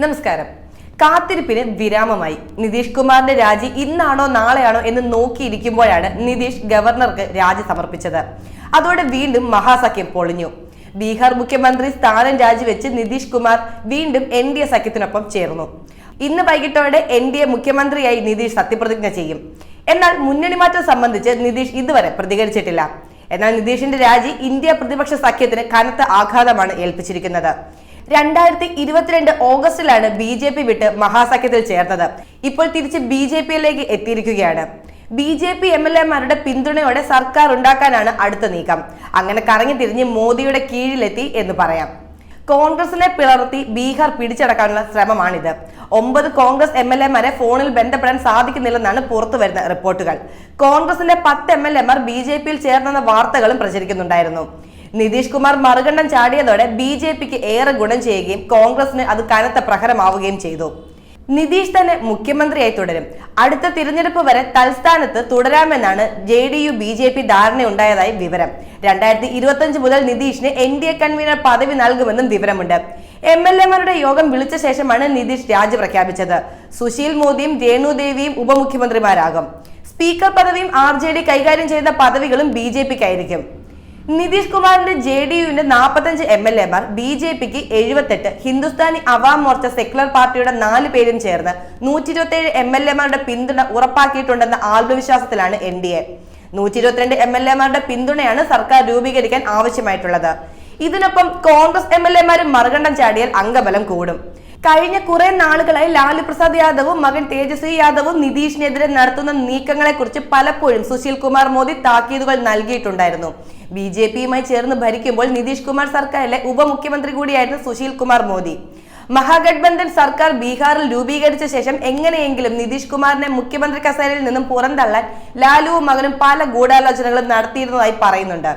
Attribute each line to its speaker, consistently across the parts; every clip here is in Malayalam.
Speaker 1: നമസ്കാരം. കാത്തിരിപ്പിന് വിരാമമായി. നിതീഷ് കുമാറിന്റെ രാജി ഇന്നാണോ നാളെയാണോ എന്ന് നോക്കിയിരിക്കുമ്പോഴാണ് നിതീഷ് ഗവർണർക്ക് രാജി സമർപ്പിച്ചത്. അതോടെ വീണ്ടും മഹാസഖ്യം പൊളിഞ്ഞു. ബീഹാർ മുഖ്യമന്ത്രി സ്ഥാനം രാജിവെച്ച് നിതീഷ് കുമാർ വീണ്ടും എൻ ഡി എ സഖ്യത്തിനൊപ്പം ചേർന്നു. ഇന്ന് വൈകിട്ടോടെ എൻ ഡി എ മുഖ്യമന്ത്രിയായി നിതീഷ് സത്യപ്രതിജ്ഞ ചെയ്യും. എന്നാൽ മുന്നണി മാറ്റം സംബന്ധിച്ച് നിതീഷ് ഇതുവരെ പ്രതികരിച്ചിട്ടില്ല. എന്നാൽ നിതീഷിന്റെ രാജി ഇന്ത്യ പ്രതിപക്ഷ സഖ്യത്തിന് കനത്ത ആഘാതമാണ് ഏൽപ്പിച്ചിരിക്കുന്നത്. രണ്ടായിരത്തി ഇരുപത്തിരണ്ട് ഓഗസ്റ്റിലാണ് ബി ജെ പി വിട്ട് മഹാസഖ്യത്തിൽ ചേർന്നത്. ഇപ്പോൾ തിരിച്ച് ബി ജെ പിയിലേക്ക് എത്തിയിരിക്കുകയാണ്. B J P M L എമാരുടെ പിന്തുണയോടെ സർക്കാർ ഉണ്ടാക്കാനാണ് അടുത്ത നീക്കം. അങ്ങനെ കറങ്ങി തിരിഞ്ഞ് മോദിയുടെ കീഴിലെത്തി എന്ന് പറയാം. കോൺഗ്രസിനെ പിളർത്തി ബീഹാർ പിടിച്ചടക്കാനുള്ള ശ്രമമാണിത്. ഒമ്പത് കോൺഗ്രസ് എം എൽ എമാരെ ഫോണിൽ ബന്ധപ്പെടാൻ സാധിക്കുന്നില്ലെന്നാണ് പുറത്തു വരുന്ന റിപ്പോർട്ടുകൾ. കോൺഗ്രസിന്റെ പത്ത് എം എൽ എമാർ ബി ജെ പിയിൽ ചേർന്നെന്ന വാർത്തകളും പ്രചരിക്കുന്നുണ്ടായിരുന്നു. നിതീഷ് കുമാർ മറുകണ്ഠം ചാടിയതോടെ ബി ജെ പിക്ക് ഏറെ ഗുണം ചെയ്യുകയും കോൺഗ്രസിന് അത് കനത്ത പ്രഹരമാവുകയും ചെയ്തു. നിതീഷ് തന്നെ മുഖ്യമന്ത്രിയായി തുടരും. അടുത്ത തിരഞ്ഞെടുപ്പ് വരെ തൽസ്ഥാനത്ത് തുടരാമെന്നാണ് J D U B J P ധാരണയുണ്ടായതായി വിവരം. രണ്ടായിരത്തി ഇരുപത്തി മുതൽ നിതീഷിന് എൻ ഡി എ കൺവീനർ പദവി നൽകുമെന്നും വിവരമുണ്ട്. എം എൽ എമാരുടെ യോഗം വിളിച്ച ശേഷമാണ് നിതീഷ് രാജി പ്രഖ്യാപിച്ചത് സുശീൽ മോദിയും രേണുദേവിയും ഉപമുഖ്യമന്ത്രിമാരാകും. സ്പീക്കർ പദവിയും ആർ ജെ ഡി കൈകാര്യം ചെയ്ത പദവികളും ബി ജെ പിക്കായിരിക്കും. നിതീഷ് കുമാറിന്റെ ജെ ഡി യുവിന്റെ നാൽപ്പത്തഞ്ച് എം എൽ എമാർ ബി ജെ പിക്ക് എഴുപത്തെട്ട് ഹിന്ദുസ്ഥാനി അവാം മോർച്ച സെക്യുലർ പാർട്ടിയുടെ നാല് പേരും ചേർന്ന് നൂറ്റി ഇരുപത്തിയേഴ് എം എൽ എമാരുടെ പിന്തുണ ഉറപ്പാക്കിയിട്ടുണ്ടെന്ന ആത്മവിശ്വാസത്തിലാണ് എൻ ഡി എ. നൂറ്റി ഇരുപത്തിരണ്ട് എം എൽ എമാരുടെ പിന്തുണയാണ് സർക്കാർ രൂപീകരിക്കാൻ ആവശ്യമായിട്ടുള്ളത്. ഇതിനൊപ്പം കോൺഗ്രസ് എം എൽ എമാരും മറുകണ്ഠം ചാടിയാൽ അംഗബലം കൂടും. കഴിഞ്ഞ കുറെ നാളുകളായി ലാലു പ്രസാദ് യാദവും മകൻ തേജസ്വി യാദവും നിതീഷിനെതിരെ നടത്തുന്ന നീക്കങ്ങളെ കുറിച്ച് പലപ്പോഴും സുശീൽ കുമാർ മോദി താക്കീതുകൾ നൽകിയിട്ടുണ്ടായിരുന്നു. ബി ജെ പിയുമായി ചേർന്ന് ഭരിക്കുമ്പോൾ നിതീഷ് കുമാർ സർക്കാരിലെ ഉപമുഖ്യമന്ത്രി കൂടിയായിരുന്നു സുശീൽ കുമാർ മോദി. മഹാഗഡ്ബന്ധൻ സർക്കാർ ബീഹാറിൽ രൂപീകരിച്ച ശേഷം എങ്ങനെയെങ്കിലും നിതീഷ് കുമാറിനെ മുഖ്യമന്ത്രി കസേരയിൽ നിന്നും പുറന്തള്ളാൻ ലാലുവും മകനും പല ഗൂഢാലോചനകളും നടത്തിയിരുന്നതായി പറയുന്നുണ്ട്.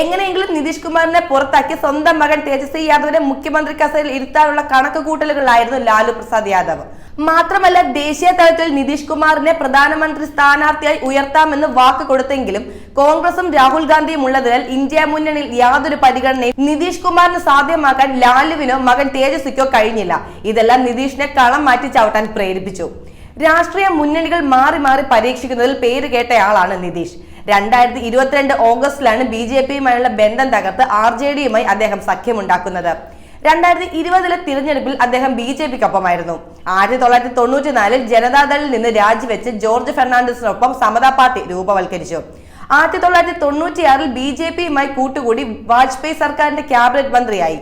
Speaker 1: എങ്ങനെയെങ്കിലും നിതീഷ് കുമാറിനെ പുറത്താക്കി സ്വന്തം മകൻ തേജസ്വി യാദവിനെ മുഖ്യമന്ത്രി കസേരയിൽ ഇരുത്താനുള്ള കണക്ക് കൂട്ടലുകളായിരുന്നു ലാലു പ്രസാദ് യാദവ്. മാത്രമല്ല ദേശീയ തലത്തിൽ നിതീഷ് കുമാറിനെ പ്രധാനമന്ത്രി സ്ഥാനാർത്ഥിയായി ഉയർത്താമെന്ന് വാക്ക് കൊടുത്തെങ്കിലും കോൺഗ്രസും രാഹുൽ ഗാന്ധിയും ഉള്ളതിനാൽ ഇന്ത്യ മുന്നണിയിൽ യാതൊരു പരിഗണനയും നിതീഷ് കുമാറിന് സാധ്യമാക്കാൻ ലാലുവിനോ മകൻ തേജസ്വിക്കോ കഴിഞ്ഞില്ല. ഇതെല്ലാം നിതീഷിനെ കളം മാറ്റി ചവിട്ടാൻ പ്രേരിപ്പിച്ചു. രാഷ്ട്രീയ മുന്നണികൾ മാറി മാറി പരീക്ഷിക്കുന്നതിൽ പേര് കേട്ടയാളാണ് നിതീഷ്. രണ്ടായിരത്തി ഇരുപത്തിരണ്ട് ഓഗസ്റ്റിലാണ് ബി ജെ പിയുമായുള്ള ബന്ധം തകർത്ത് ആർ ജെ ഡിയുമായി അദ്ദേഹം സഖ്യമുണ്ടാക്കുന്നത്. രണ്ടായിരത്തി ഇരുപതിലെ തിരഞ്ഞെടുപ്പിൽ അദ്ദേഹം ബി ജെ പിക്കൊപ്പമായിരുന്നു. ആയിരത്തി തൊള്ളായിരത്തി തൊണ്ണൂറ്റിനാലിൽ ജനതാദളിൽ നിന്ന് രാജിവെച്ച് ജോർജ് ഫെർണാണ്ടസിനൊപ്പം സമതാ പാർട്ടി രൂപവൽക്കരിച്ചു. ആയിരത്തി തൊള്ളായിരത്തി തൊണ്ണൂറ്റിയാറിൽ ബി ജെ പിയുമായി കൂട്ടുകൂടി വാജ്പേയി സർക്കാരിന്റെ ക്യാബിനറ്റ് മന്ത്രിയായി.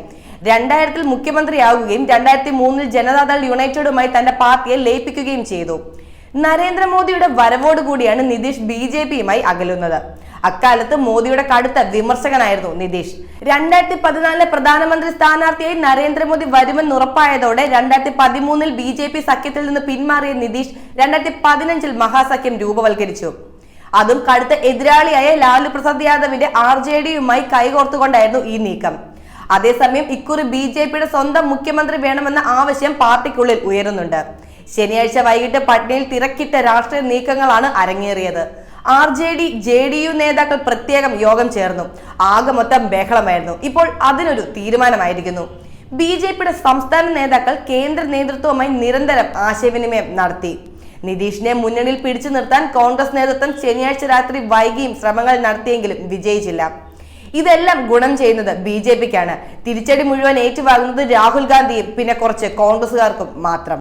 Speaker 1: രണ്ടായിരത്തിൽ മുഖ്യമന്ത്രിയാവുകയും രണ്ടായിരത്തി മൂന്നിൽ ജനതാദൾ യുണൈറ്റഡുമായി തന്റെ പാർട്ടിയെ ലയിപ്പിക്കുകയും ചെയ്തു. നരേന്ദ്രമോദിയുടെ വരവോടുകൂടിയാണ് നിതീഷ് ബി ജെ പിയുമായി അകലുന്നത്. അക്കാലത്ത് മോദിയുടെ കടുത്ത വിമർശകനായിരുന്നു നിതീഷ്. രണ്ടായിരത്തി പതിനാലിലെ പ്രധാനമന്ത്രി സ്ഥാനാർത്ഥിയായി നരേന്ദ്രമോദി വരുമെന്ന് ഉറപ്പായതോടെ രണ്ടായിരത്തി പതിമൂന്നിൽ ബി ജെ പി സഖ്യത്തിൽ നിന്ന് പിന്മാറിയ നിതീഷ് രണ്ടായിരത്തി പതിനഞ്ചിൽ മഹാസഖ്യം രൂപവൽക്കരിച്ചു. അതും കടുത്ത എതിരാളിയായ ലാലു പ്രസാദ് യാദവിന്റെ ആർ ജെ ഡിയുമായി കൈകോർത്തുകൊണ്ടായിരുന്നു ഈ നീക്കം. അതേസമയം ഇക്കുറി ബി ജെ പിയുടെ സ്വന്തം മുഖ്യമന്ത്രി വേണമെന്ന ആവശ്യം പാർട്ടിക്കുള്ളിൽ ഉയരുന്നുണ്ട്. ശനിയാഴ്ച വൈകിട്ട് പട്നയിൽ തിരക്കിട്ട രാഷ്ട്രീയ നീക്കങ്ങളാണ് അരങ്ങേറിയത്. R J D J D U നേതാക്കൾ പ്രത്യേകം യോഗം ചേർന്നു. ആകെ മൊത്തം ബഹളമായിരുന്നു. ഇപ്പോൾ അതിനൊരു തീരുമാനമായിരിക്കുന്നു. ബി ജെ പിയുടെ സംസ്ഥാന നേതാക്കൾ കേന്ദ്ര നേതൃത്വവുമായി നിരന്തരം ആശയവിനിമയം നടത്തി. നിതീഷിനെ മുന്നണിയിൽ പിടിച്ചു നിർത്താൻ കോൺഗ്രസ് നേതൃത്വം ശനിയാഴ്ച രാത്രി വൈകിയും ശ്രമങ്ങൾ നടത്തിയെങ്കിലും വിജയിച്ചില്ല. ഇതെല്ലാം ഗുണം ചെയ്യുന്നത് ബി ജെ പിക്കാണ്. തിരിച്ചടി മുഴുവൻ ഏറ്റുവാങ്ങുന്നത് രാഹുൽ ഗാന്ധിയും പിന്നെ കുറച്ച് കോൺഗ്രസുകാർക്കും മാത്രം.